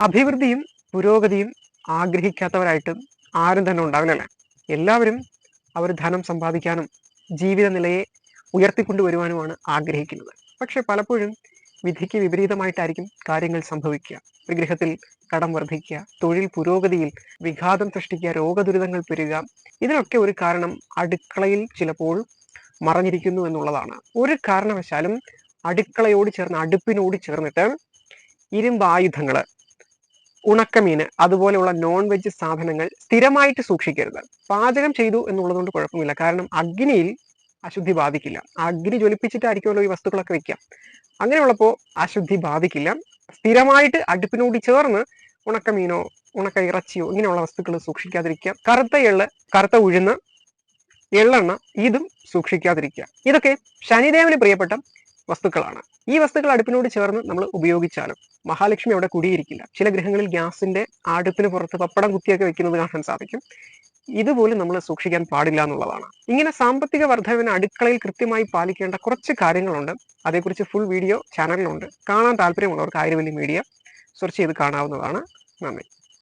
അഭിവൃദ്ധിയും പുരോഗതിയും ആഗ്രഹിക്കാത്തവരായിട്ട് ആരും തന്നെ ഉണ്ടാവില്ലല്ലേ? എല്ലാവരും അവർ ധനം സമ്പാദിക്കാനും ജീവിത നിലയെ ഉയർത്തിക്കൊണ്ടുവരുവാനുമാണ് ആഗ്രഹിക്കുന്നത്. പക്ഷെ പലപ്പോഴും വിധിക്ക് വിപരീതമായിട്ടായിരിക്കും കാര്യങ്ങൾ സംഭവിക്കുക. വിഗ്രഹത്തിൽ കടം വർദ്ധിക്കുക തൊഴിൽ പുരോഗതിയിൽ വിഘാതം സൃഷ്ടിക്കുക രോഗദുരിതങ്ങൾ പെരുക ഇതിനൊക്കെ ഒരു കാരണം അടുക്കളയിൽ ചിലപ്പോൾ മറഞ്ഞിരിക്കുന്നു എന്നുള്ളതാണ്. ഒരു കാരണവശാലും അടുക്കളയോട് ചേർന്ന് അടുപ്പിനോട് ചേർന്നിട്ട് ഇരുമ്പായുധങ്ങൾ ഉണക്കമീന് അതുപോലെയുള്ള നോൺ വെജ് സാധനങ്ങൾ സ്ഥിരമായിട്ട് സൂക്ഷിക്കരുത്. പാചകം ചെയ്തു എന്നുള്ളതുകൊണ്ട് കുഴപ്പമില്ല കാരണം അഗ്നിയിൽ അശുദ്ധി ബാധിക്കില്ല. അഗ്നി ജ്വലിപ്പിച്ചിട്ടായിരിക്കുമല്ലോ ഈ വസ്തുക്കളൊക്കെ വെക്കുക. അങ്ങനെയുള്ളപ്പോൾ അശുദ്ധി ബാധിക്കില്ല. സ്ഥിരമായിട്ട് അടുപ്പിനോട് ചേർന്ന് ഉണക്കമീനോ ഉണക്ക ഇറച്ചിയോ ഇങ്ങനെയുള്ള വസ്തുക്കൾ സൂക്ഷിക്കാതിരിക്കുക. കറുത്ത എള്ള് കറുത്ത ഉഴുന്ന് എള്ളെണ്ണ ഇതും സൂക്ഷിക്കാതിരിക്കുക. ഇതൊക്കെ ശനിദേവന് പ്രിയപ്പെട്ട വസ്തുക്കളാണ്. ഈ വസ്തുക്കൾ അടുപ്പിനോട് ചേർന്ന് നമ്മൾ ഉപയോഗിച്ചാലും മഹാലക്ഷ്മി അവിടെ കുടിയിരിക്കില്ല. ചില ഗ്രഹങ്ങളിൽ ഗ്യാസിന്റെ അടുപ്പിന് പുറത്ത് പപ്പടം കുത്തിയൊക്കെ വെക്കുന്നത് കാണാൻ സാധിക്കും. ഇതുപോലും നമ്മൾ സൂക്ഷിക്കാൻ പാടില്ല എന്നുള്ളതാണ്. ഇങ്ങനെ സാമ്പത്തിക വർധനവിന് അടുക്കളയിൽ കൃത്യമായി പാലിക്കേണ്ട കുറച്ച് കാര്യങ്ങളുണ്ട്. അതേക്കുറിച്ച് ഫുൾ വീഡിയോ ചാനലിലുണ്ട് കാണാൻ താല്പര്യമുള്ളവർക്ക് ആയിരവല്ലി മീഡിയ സെർച്ച് ചെയ്ത് കാണാവുന്നതാണ്. നന്ദി.